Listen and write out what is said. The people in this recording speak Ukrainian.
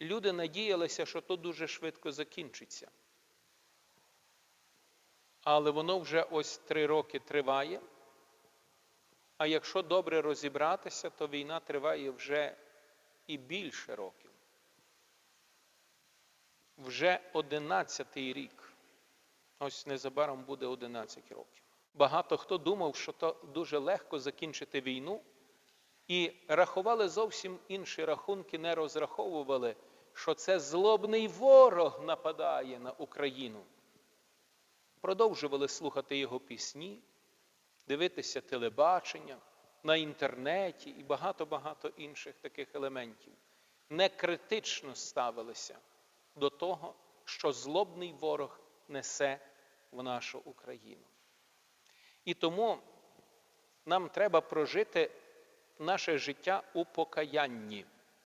люди надіялися, що то дуже швидко закінчиться. Але воно вже ось три роки триває. А якщо добре розібратися, то війна триває вже і більше років. Вже одинадцятий рік. Ось незабаром буде 11 років. Багато хто думав, що то дуже легко закінчити війну, і рахували зовсім інші рахунки, не розраховували, що це злобний ворог нападає на Україну. Продовжували слухати його пісні, дивитися телебачення на інтернеті і багато-багато інших таких елементів. Не критично ставилися до того, що злобний ворог несе в нашу Україну. І тому нам треба прожити наше життя у покаянні.